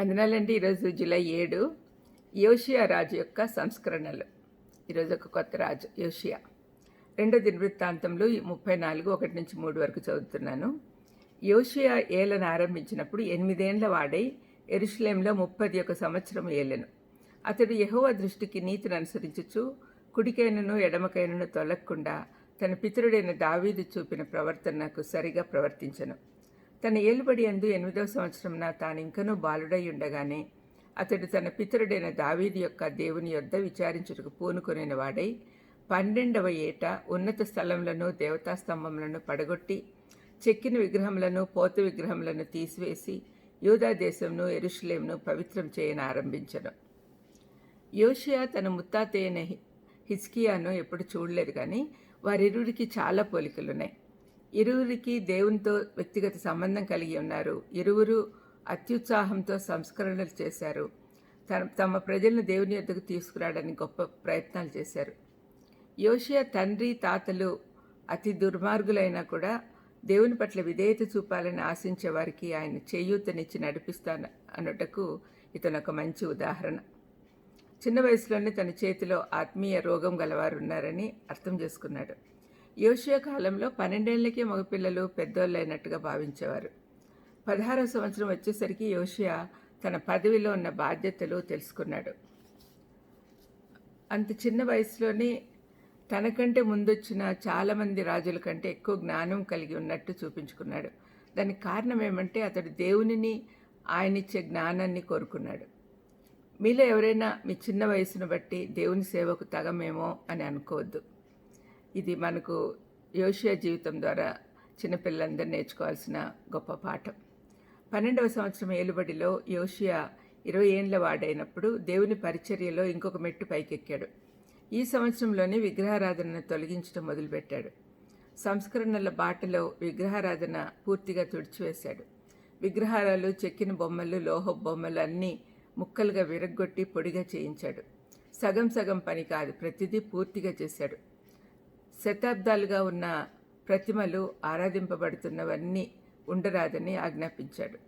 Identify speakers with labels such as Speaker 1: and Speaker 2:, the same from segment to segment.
Speaker 1: వందనాలండి. ఈరోజు జూలై ఏడు యోషియా రాజు యొక్క సంస్కరణలు. ఈరోజు ఒక కొత్త రాజు యోషియా. రెండో దినవృత్తాంతంలో ముప్పై నాలుగు ఒకటి నుంచి మూడు వరకు చదువుతున్నాను. యోషియా ఏలను ఆరంభించినప్పుడు ఎనిమిదేండ్ల వాడై ఎరుషులేంలో ముప్పది ఒక సంవత్సరం ఏలెను అతడు యహోవ దృష్టికి నీతిని అనుసరించుచు కుడికైనను ఎడమకైనను తొలగకుండా తన పితరుడైన దావీదు చూపిన ప్రవర్తనకు సరిగా ప్రవర్తించను. తన ఏలుబడి అందు ఎనిమిదవ సంవత్సరంన తాను ఇంకనూ బాలుడై ఉండగానే అతడు తన పితరుడైన దావీది యొక్క దేవుని యొద్ద విచారించుటకు పూనుకొనిన వాడై పన్నెండవ ఏట ఉన్నత స్థలములను దేవతా స్తంభములను పడగొట్టి చెక్కిన విగ్రహములను పోత విగ్రహములను తీసివేసి యూదా దేశంను ఎరుషులేంను పవిత్రం చేయని ఆరంభించను. యోషియా తన ముత్తాత హిస్కియాను హి- ఎప్పుడు చూడలేదు కానీ వారిరువురికి చాలా పోలికలున్నాయి. ఇరువురికి దేవునితో వ్యక్తిగత సంబంధం కలిగి ఉన్నారు. ఇరువురు అత్యుత్సాహంతో సంస్కరణలు చేశారు. తన తమ ప్రజలను దేవుని యొద్దకు తీసుకురావడానికి గొప్ప ప్రయత్నాలు చేశారు. యోషియా తండ్రి తాతలు అతి దుర్మార్గులైనా కూడా దేవుని పట్ల విధేయత చూపాలని ఆశించే వారికి ఆయన చేయూతనిచ్చి నడిపిస్తాను అనుటకు ఇతను ఒక మంచి ఉదాహరణ. చిన్న వయసులోనే తన చేతిలో ఆత్మీయ రోగం గలవారు ఉన్నారని అర్థం చేసుకున్నాడు. యోషియా కాలంలో పన్నెండేళ్ళకే మగపిల్లలు పెద్దోళ్ళైనట్టుగా భావించేవారు. పదహారవ సంవత్సరం వచ్చేసరికి యోషియా తన పదవిలో ఉన్న బాధ్యతలు తెలుసుకున్నాడు. అంత చిన్న వయసులోనే తనకంటే ముందొచ్చిన చాలామంది రాజుల కంటే ఎక్కువ జ్ఞానం కలిగి ఉన్నట్టు చూపించుకున్నాడు. దానికి కారణం ఏమంటే అతడు దేవునిని ఆయనిచ్చే జ్ఞానాన్ని కోరుకున్నాడు. మీలో ఎవరైనా మీ చిన్న వయసును బట్టి దేవుని సేవకు తగమేమో అని అనుకోవద్దు. ఇది మనకు యోషియా జీవితం ద్వారా చిన్నపిల్లలందరూ నేర్చుకోవాల్సిన గొప్ప పాఠం. పన్నెండవ సంవత్సరం ఏలుబడిలో యోషియా ఇరవై ఏండ్ల వాడైనప్పుడు దేవుని పరిచర్యలో ఇంకొక మెట్టు పైకెక్కాడు. ఈ సంవత్సరంలోనే విగ్రహారాధనను తొలగించడం మొదలుపెట్టాడు. సంస్కరణల బాటలో విగ్రహారాధన పూర్తిగా తుడిచివేశాడు. విగ్రహారాలు చెక్కిన బొమ్మలు లోహ బొమ్మలు అన్నీ ముక్కలుగా విరగ్గొట్టి పొడిగా చేయించాడు. సగం సగం పని కాదు ప్రతిదీ పూర్తిగా చేశాడు. శతాబ్దాలుగా ఉన్న ప్రతిమలు ఆరాధింపబడుతున్నవన్నీ ఉండరాదని ఆజ్ఞాపించాడు.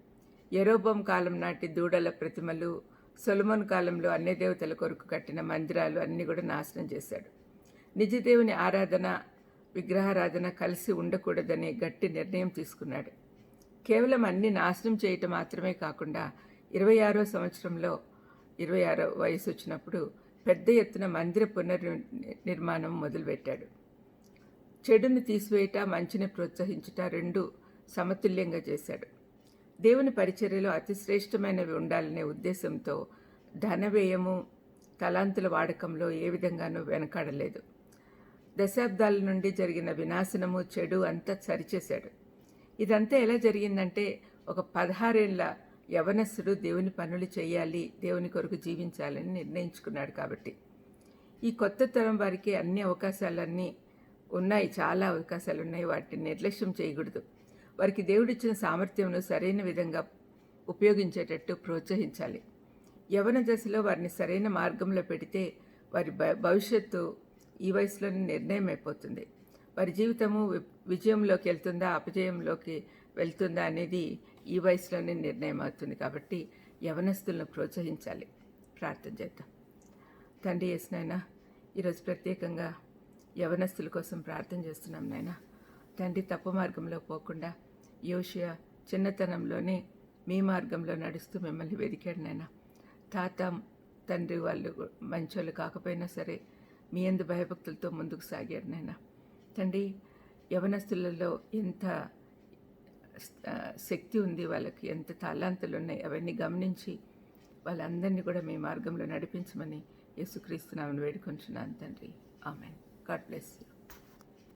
Speaker 1: ఎరోబం కాలం నాటి దూడల ప్రతిమలు సొలమన్ కాలంలో అన్ని దేవతల కొరకు కట్టిన మందిరాలు అన్నీ కూడా నాశనం చేశాడు. నిజదేవుని ఆరాధన విగ్రహారాధన కలిసి ఉండకూడదని గట్టి నిర్ణయం తీసుకున్నాడు. కేవలం అన్ని నాశనం చేయటం మాత్రమే కాకుండా ఇరవై ఆరో సంవత్సరంలో ఇరవై ఆరో వయసు వచ్చినప్పుడు పెద్ద ఎత్తున మందిర పునర్ నిర్మాణం మొదలుపెట్టాడు. చెడుని తీసివేయట మంచిని ప్రోత్సహించుట రెండు సమతుల్యంగా చేశాడు. దేవుని పరిచర్యలో అతి శ్రేష్టమైనవి ఉండాలనే ఉద్దేశంతో ధన వ్యయము తలాంతుల వాడకంలో ఏ విధంగానూ వెనకాడలేదు. దశాబ్దాల నుండి జరిగిన వినాశనము చెడు అంతా సరిచేశాడు. ఇదంతా ఎలా జరిగిందంటే ఒక పదహారేళ్ళ యవనస్సుడు దేవుని పనులు చేయాలి దేవుని కొరకు జీవించాలని నిర్ణయించుకున్నాడు కాబట్టి. ఈ కొత్త తరం వారికి అన్ని అవకాశాలన్నీ ఉన్నాయి. చాలా అవకాశాలు ఉన్నాయి వాటిని నిర్లక్ష్యం చేయకూడదు. వారికి దేవుడిచ్చిన సామర్థ్యంను సరైన విధంగా ఉపయోగించేటట్టు ప్రోత్సహించాలి. యవన దశలో వారిని సరైన మార్గంలో పెడితే వారి భవిష్యత్తు ఈ వయసులోనే నిర్ణయం అయిపోతుంది వారి జీవితము విజయంలోకి వెళ్తుందా అపజయంలోకి వెళ్తుందా అనేది ఈ వయసులోనే నిర్ణయం అవుతుంది కాబట్టి యవనస్తులను ప్రోత్సహించాలి. ప్రార్థన చేద్దాం. తండ్రి చేసినైనా ఈరోజు ప్రత్యేకంగా యవనస్తుల కోసం ప్రార్థన చేస్తున్నాం నాయన. తండ్రి తప్పు మార్గంలో పోకుండా యోషియా చిన్నతనంలోనే మీ మార్గంలో నడుస్తూ మిమ్మల్ని వెదికాడు నాయన. తాత తండ్రి వాళ్ళు మంచోళ్ళు కాకపోయినా సరే మీ ఎందు భయభక్తులతో ముందుకు సాగాడు నాయన. తండ్రి యవనస్తులలో ఎంత శక్తి ఉంది వాళ్ళకి ఎంత తాళాంతులు ఉన్నాయి అవన్నీ గమనించి వాళ్ళందరినీ కూడా మీ మార్గంలో నడిపించమని యేసుక్రీస్తున్నామని వేడుకొంటున్నాను తండ్రి. ఆమెను. God bless you